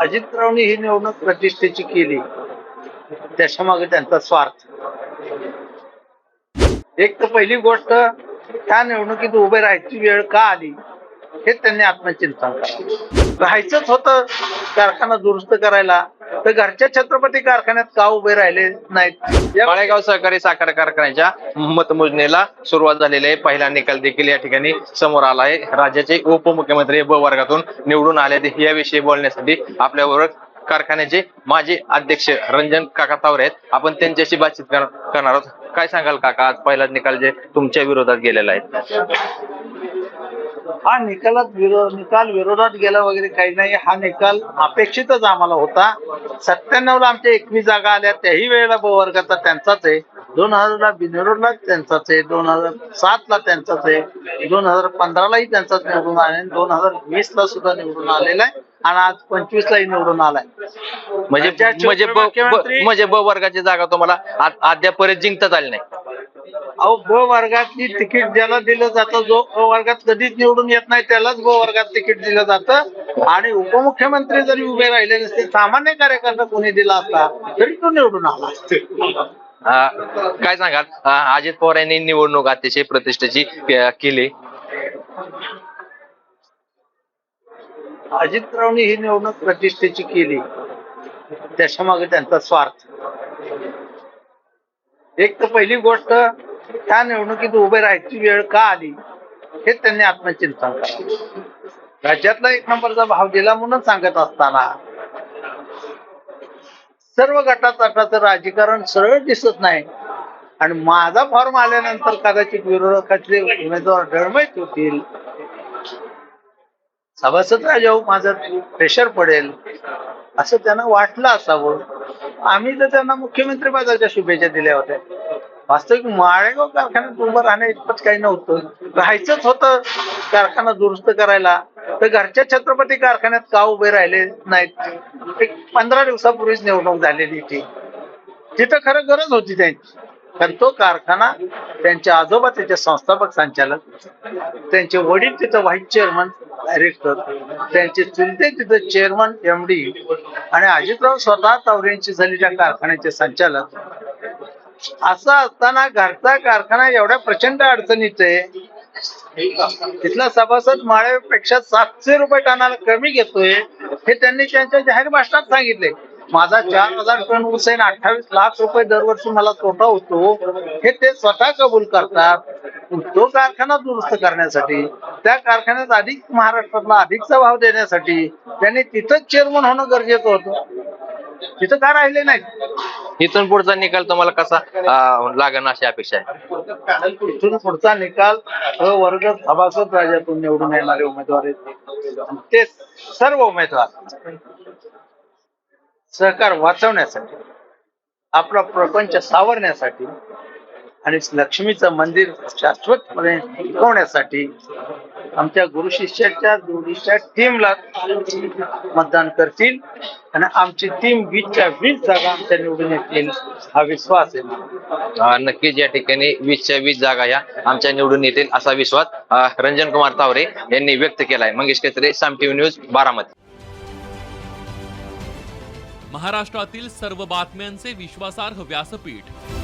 अजितरावनी ही निवडणूक प्रतिष्ठेची केली. त्याच्यामागे त्यांचा स्वार्थ. एक तर पहिली गोष्ट त्या निवडणुकीत उभे राहायची वेळ का आली हे त्यांनी आत्मचिंतन करावं. राहायचंच होतं कारखाना दुरुस्त करायला. तर घरच्या छत्रपती कारखान्यात का उभे राहिले नाहीत? माळेगाव सहकारी साखर कारखान्याच्या मतमोजणीला सुरुवात झालेली आहे. पहिला निकाल देखील या ठिकाणी समोर आला आहे. राज्याचे उपमुख्यमंत्री ब वर्गातून निवडून आले याविषयी बोलण्यासाठी आपल्याबरोबर कारखान्याचे माजी अध्यक्ष रंजन काका तावरे आहेत. आपण त्यांच्याशी बातचीत करणार आहोत. काय सांगाल काका? आज पहिला निकाल जे तुमच्या विरोधात गेलेला आहे. हा निकालात विरोध निकाल विरोधात गेला वगैरे काही नाही. हा निकाल अपेक्षितच आम्हाला होता. सत्त्याण्णव ला आमच्या एकवीस जागा आल्या. त्याही वेळेला ब वर्गाचा त्यांचाच आहे. दोन हजारला बिनविरोधला त्यांचाच आहे. दोन हजार सात ला त्यांचाच आहे. दोन हजार पंधरालाही त्यांचाच निवडून आले. दोन हजार वीस ला सुद्धा निवडून आलेला आहे. आणि आज पंचवीस लाही निवडून आलाय. म्हणजे राज्याचे म्हणजे ब- म्हणजे ब वर्गाची जागा तुम्हाला आ- अद्यापर्यंत जिंकताच आली नाही. अहो ब वर्गातली तिकीट ज्याला दिलं जातं जो अ वर्गात कधीच निवडून येत नाही त्यालाच ब वर्गात तिकीट दिलं जातं. आणि उपमुख्यमंत्री जरी उभे राहिले नसते सामान्य कार्यकर्ता कोणी दिला असता तरी तो निवडून आला आ, काय सांगाल? अजित पवार यांनी निवडणूक अतिशय प्रतिष्ठेची के- केली. अजितरावनी ही निवडणूक प्रतिष्ठेची केली. त्याच्यामागे त्यांचा स्वार्थ. एक तर पहिली गोष्ट त्या निवडणुकीत उभे राहायची वेळ का आली हे त्यांनी आत्मचिंतन करावं. राज्यातला एक नंबरचा भाव दिला म्हणून सांगत असताना सर्व गटातटाचं राजकारण सरळ दिसत नाही. आणि माझा फॉर्म आल्यानंतर कदाचित विरोधकातले उमेदवार डळमळीत होतील. सभासद राजाऊ हो, माझं प्रेशर पडेल असं त्यांना वाटलं असावं. आम्ही तर त्यांना मुख्यमंत्री पदाच्या शुभेच्छा दिल्या होत्या. वास्तविक माळेगाव कारखान्यात उभं राहण्या इतपत काही नव्हतं. राहायचंच होतं कारखाना दुरुस्त करायला. तर घरच्या छत्रपती कारखान्यात का उभे राहिले नाहीत? एक पंधरा दिवसापूर्वीच निवडणूक झालेली ती तिथं खरं गरज होती त्यांची. कारण तो कारखाना त्यांचे आजोबा त्याचे संस्थापक संचालक त्यांचे वडील तिथं व्हाईस चेअरमन डायरेक्टर त्यांचे चुलते तिथं चेअरमन एम डी आणि अजितराव स्वतः तावरेंची झाली त्या कारखान्याचे संचालक. असं असताना घरचा कारखाना एवढ्या प्रचंड अडचणीत आहे. तिथला सभासद माळेपेक्षा सातशे रुपये टनाला कमी घेतोय हे त्यांनी त्यांच्या जाहीर भाषणात सांगितले. माझा चार हजार टन ऊस आहे अठ्ठावीस लाख रुपये दरवर्षी मला तोटा होतो हे ते स्वतः कबूल करतात. तो कारखाना दुरुस्त करण्यासाठी त्या कारखान्यात अधिक महाराष्ट्रातला अधिकचा भाव देण्यासाठी त्यांनी तिथंच चेअरमन होणं गरजेचं होतं. तिथं का राहिले नाही इथून पुढचा निकाल तुम्हाला कसा लागण अशी अपेक्षा आहे? इथून पुढचा निकाल वर्ग सभासद राज्यातून निवडून येणारे उमेदवार आहेत. ते सर्व उमेदवार सहकार वाचवण्यासाठी आपला प्रपंच सावरण्यासाठी आणि लक्ष्मीचं मंदिर शाश्वतपणे टिकवण्यासाठी आमच्या गुरु शिष्याच्या जोडीच्या टीमला मतदान करतील आणि आमची टीम वीसच्या वीस जागा आमच्या निवडून येतील हा विश्वास आहे नक्कीच या ठिकाणी वीसच्या वीस जागा या आमच्या निवडून येतील असा विश्वास रंजन कुमार तावरे यांनी व्यक्त केलाय. Mangesh Kesare Saam TV news Baramati. महाराष्ट्रातील सर्व बातम्यांचे विश्वासार्ह व्यासपीठ